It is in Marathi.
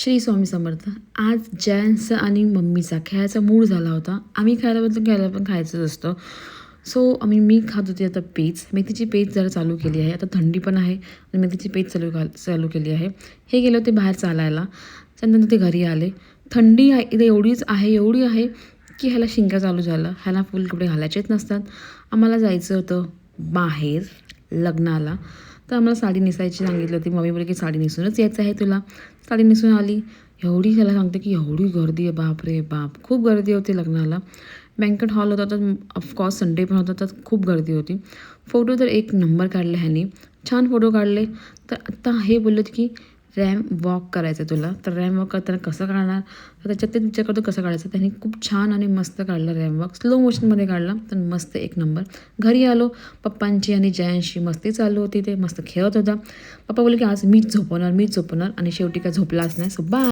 श्री स्वामी समर्थ आज जयांचा आणि मम्मीचा खेळायचा मूड झाला होता. आम्ही खायला बदल घ्यायला पण खायचंच असतं. सो आम्ही मी खात होती आता पेज मेथीची पेज जरा चालू केली आहे. आता थंडी पण आहे आणि मेथीची पेज चालू घाल चालू केली आहे. हे गेले होते बाहेर चालायला. त्यानंतर ते घरी आले. थंडी आहे इथे एवढीच आहे एवढी आहे की ह्याला शिंका चालू झालं. ह्याला फुल कपडे घालायचेच नसतात. आम्हाला जायचं होतं बाहेर लग्नाला. तर आम्हाला साडी नेसायची सांगितली होती. मम्मी बोलली की साडी नेसूनच यायचं आहे तुला. साडी नेसून आली. एवढी त्याला सांगते की एवढी गर्दी आहे. बाप रे बाप. खूप गर्दी होती लग्नाला. बँकेट हॉल होता तर ऑफकोर्स संडे पण होता तर खूप गर्दी होती. फोटो तर एक नंबर काढले ह्यानी. छान फोटो काढले. तर आत्ता हे बोलत की रॅम वॉक करायचं आहे तुला. तर रॅम वॉक करताना कसं काढणार तर त्याच्यात ते विचार करतो कसं काढायचं? त्यांनी खूप छान आणि मस्त काढलं रॅम वॉक. स्लो मोशनमध्ये काढला तर मस्त एक नंबर. घरी आलो पप्पांची आणि जयांशी मस्ती चालू होती ते. मस्त खेळत होता. पप्पा बोलले की आज मीच झोपवणार मीच झोपवणार. आणि शेवटी काय झोपलाच नाही. So bye